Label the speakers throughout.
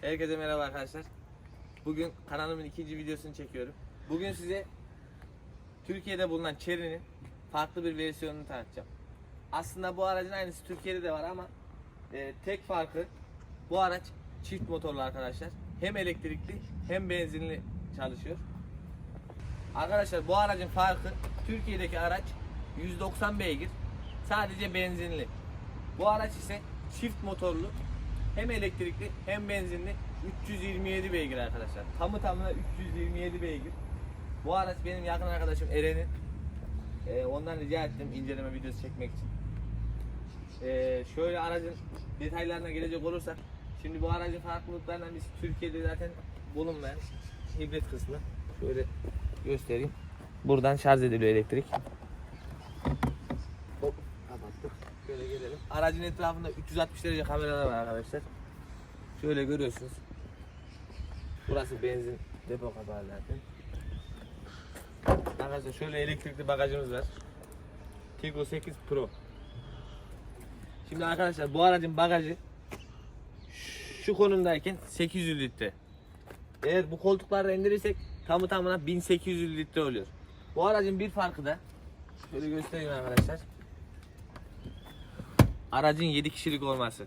Speaker 1: Herkese merhaba arkadaşlar. Bugün kanalımın ikinci videosunu çekiyorum. Bugün size Türkiye'de bulunan Chery'nin farklı bir versiyonunu tanıtacağım. Aslında bu aracın aynısı Türkiye'de de var ama e, tek farkı bu araç çift motorlu arkadaşlar. Hem elektrikli hem benzinli çalışıyor. Arkadaşlar bu aracın farkı Türkiye'deki araç 190 beygir sadece benzinli. Bu araç ise çift motorlu hem elektrikli hem benzinli 327 beygir arkadaşlar. Tamı tamına 327 beygir. Bu araç benim yakın arkadaşım Eren'in. Ee, ondan rica ettim inceleme videosu çekmek için. Ee, şöyle aracın detaylarına gelecek olursak şimdi bu aracın farklılıklarından biz Türkiye'de zaten bulunmayan hibrit kısmı şöyle göstereyim. Buradan şarj ediliyor elektrik. Aracın etrafında 360 derece kameralar var arkadaşlar. Şöyle görüyorsunuz. Burası benzin depo kapağı. Arkadaşlar şöyle elektrikli bagajımız var. Tiggo 8 Pro. Şimdi arkadaşlar bu aracın bagajı şu konumdayken 800 litre. Eğer bu koltukları indirirsek tamı tamına 1800 litre oluyor. Bu aracın bir farkı da şöyle göstereyim arkadaşlar. Aracın 7 kişilik olması.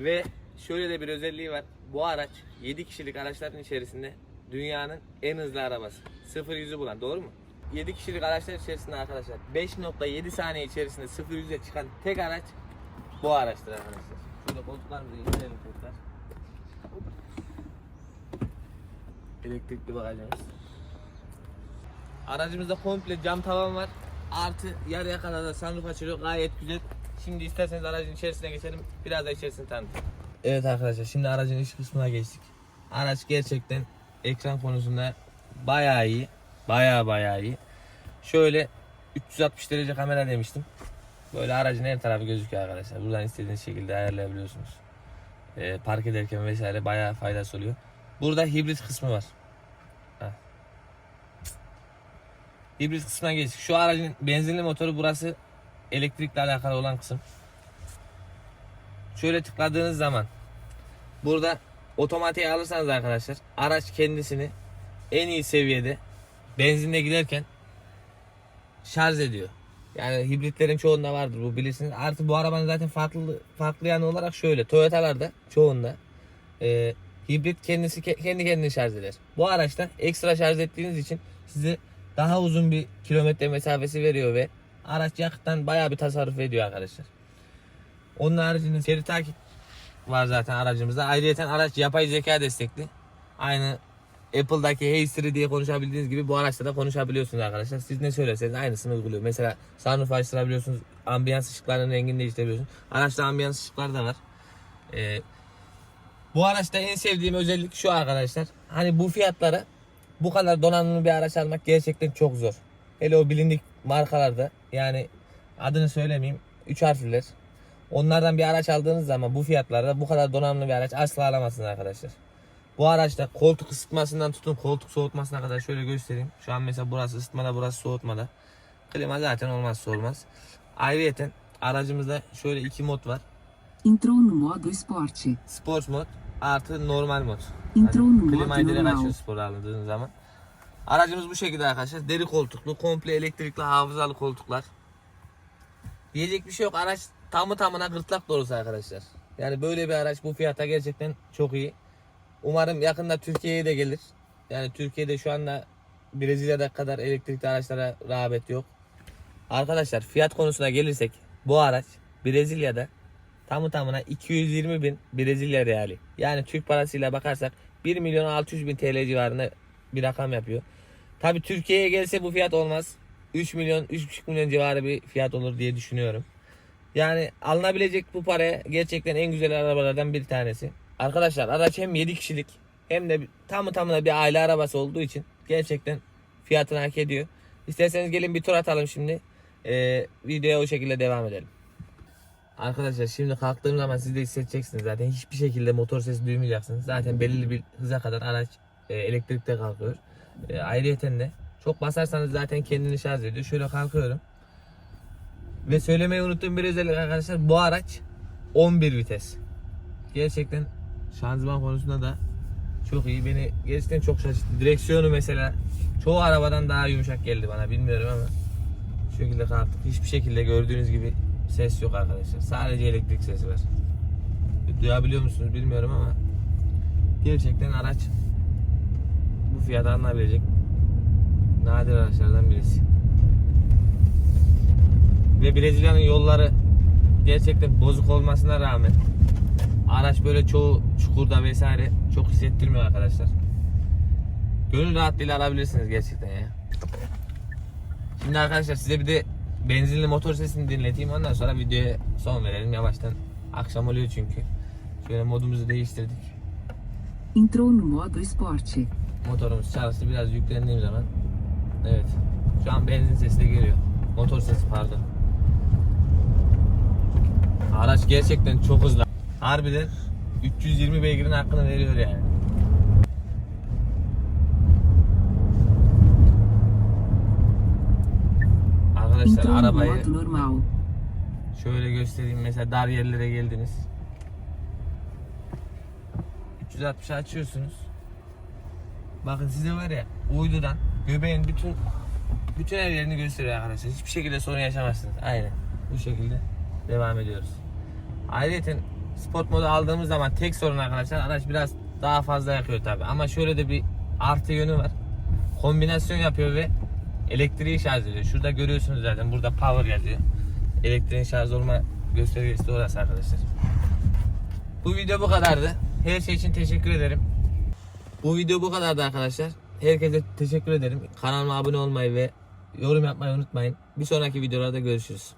Speaker 1: Ve şöyle de bir özelliği var. Bu araç 7 kişilik araçların içerisinde dünyanın en hızlı arabası. 0 yüzü bulan doğru mu? 7 kişilik araçlar içerisinde arkadaşlar 5.7 saniye içerisinde 0 yüze çıkan tek araç bu araçtır arkadaşlar. Şurada koltuklarımızı indirelim tekrar. Elektrikli bagajımız. Aracımızda komple cam tavan var. Artı yarıya kadar da sunroof açılıyor. Gayet güzel. Şimdi isterseniz aracın içerisine geçelim. Biraz da içerisini tanıtayım. Evet arkadaşlar şimdi aracın iç kısmına geçtik. Araç gerçekten ekran konusunda bayağı iyi. Bayağı bayağı iyi. Şöyle 360 derece kamera demiştim. Böyle aracın her tarafı gözüküyor arkadaşlar. Buradan istediğiniz şekilde ayarlayabiliyorsunuz. Ee, park ederken vesaire bayağı faydası oluyor. Burada hibrit kısmı var. Heh. Hibrit kısmına geçtik. Şu aracın benzinli motoru burası elektrikle alakalı olan kısım. Şöyle tıkladığınız zaman burada otomatiğe alırsanız arkadaşlar araç kendisini en iyi seviyede benzinle giderken şarj ediyor. Yani hibritlerin çoğunda vardır bu bilirsiniz. Artı bu arabanın zaten farklı farklı yanı olarak şöyle Toyota'larda çoğunda e, hibrit kendisi ke- kendi kendini şarj eder. Bu araçta ekstra şarj ettiğiniz için size daha uzun bir kilometre mesafesi veriyor ve araç yakıttan bayağı bir tasarruf ediyor arkadaşlar. Onun haricinde seri takip var zaten aracımızda. Ayrıca araç yapay zeka destekli. Aynı Apple'daki Hey Siri diye konuşabildiğiniz gibi bu araçta da konuşabiliyorsunuz arkadaşlar. Siz ne söylerseniz aynısını uyguluyor. Mesela sunroof açtırabiliyorsunuz. Ambiyans ışıklarının rengini değiştirebiliyorsunuz. Araçta ambiyans ışıkları da var. Ee, bu araçta en sevdiğim özellik şu arkadaşlar. Hani bu fiyatlara bu kadar donanımlı bir araç almak gerçekten çok zor. Hele o bilindik markalarda yani adını söylemeyeyim 3 harfliler. Onlardan bir araç aldığınız zaman bu fiyatlarda bu kadar donanımlı bir araç asla alamazsınız arkadaşlar. Bu araçta koltuk ısıtmasından tutun koltuk soğutmasına kadar şöyle göstereyim. Şu an mesela burası ısıtmada burası soğutmada. Klima zaten olmazsa olmaz. Ayrıca aracımızda şöyle iki mod var.
Speaker 2: Entrou no modo esporte.
Speaker 1: Sport mod artı normal mod.
Speaker 2: Entrou no modo
Speaker 1: klimayı direkt
Speaker 2: normal.
Speaker 1: açıyor spor aldığınız zaman. Aracımız bu şekilde arkadaşlar. Deri koltuklu, komple elektrikli hafızalı koltuklar. Diyecek bir şey yok. Araç tamı tamına gırtlak dolusu arkadaşlar. Yani böyle bir araç bu fiyata gerçekten çok iyi. Umarım yakında Türkiye'ye de gelir. Yani Türkiye'de şu anda Brezilya'da kadar elektrikli araçlara rağbet yok. Arkadaşlar fiyat konusuna gelirsek bu araç Brezilya'da tamı tamına 220 bin Brezilya reali. Yani Türk parasıyla bakarsak 1 milyon 600 bin TL civarında bir rakam yapıyor. Tabi Türkiye'ye gelse bu fiyat olmaz. 3 milyon 3,5 milyon civarı bir fiyat olur diye düşünüyorum. Yani alınabilecek bu paraya gerçekten en güzel arabalardan bir tanesi. Arkadaşlar araç hem 7 kişilik hem de tamı tamına bir aile arabası olduğu için gerçekten fiyatını hak ediyor. İsterseniz gelin bir tur atalım şimdi. Ee, videoya o şekilde devam edelim. Arkadaşlar şimdi kalktığım zaman siz de hissedeceksiniz zaten hiçbir şekilde motor sesi duymayacaksınız. Zaten belirli bir hıza kadar araç e, elektrikte kalkıyor. E, ayrıyeten de çok basarsanız zaten kendini şarj ediyor. Şöyle kalkıyorum. Ve söylemeyi unuttuğum bir özellik arkadaşlar bu araç 11 vites. Gerçekten Şanzıman konusunda da çok iyi. Beni gerçekten çok şaşırttı. Direksiyonu mesela çoğu arabadan daha yumuşak geldi bana. Bilmiyorum ama şu şekilde kalktık. Hiçbir şekilde gördüğünüz gibi ses yok arkadaşlar. Sadece elektrik sesi var. Duyabiliyor musunuz bilmiyorum ama gerçekten araç bu fiyata alınabilecek nadir araçlardan birisi. Ve Brezilya'nın yolları gerçekten bozuk olmasına rağmen araç böyle çoğu çukurda vesaire çok hissettirmiyor arkadaşlar. Gönül rahatlığıyla alabilirsiniz gerçekten ya. Şimdi arkadaşlar size bir de benzinli motor sesini dinleteyim ondan sonra videoya son verelim yavaştan. Akşam oluyor çünkü. Şöyle modumuzu değiştirdik.
Speaker 2: Entrou no modo esporte.
Speaker 1: Motorumuz çalıştı biraz yüklendiğim zaman. Evet. Şu an benzin sesi de geliyor. Motor sesi pardon. Araç gerçekten çok hızlı. Harbiden 320 beygirin hakkını veriyor yani. Arkadaşlar arabayı. Şöyle göstereyim mesela dar yerlere geldiniz. 360 açıyorsunuz. Bakın size var ya uydudan göbeğin bütün bütün her yerini gösteriyor arkadaşlar. Hiçbir şekilde sorun yaşamazsınız. Aynen. Bu şekilde devam ediyoruz. Ayrıca sport modu aldığımız zaman tek sorun arkadaşlar araç biraz daha fazla yakıyor tabi. Ama şöyle de bir artı yönü var. Kombinasyon yapıyor ve elektriği şarj ediyor. Şurada görüyorsunuz zaten burada power yazıyor. Elektriğin şarj olma göstergesi de orası arkadaşlar. Bu video bu kadardı. Her şey için teşekkür ederim. Bu video bu kadardı arkadaşlar. Herkese teşekkür ederim. Kanalıma abone olmayı ve yorum yapmayı unutmayın. Bir sonraki videolarda görüşürüz.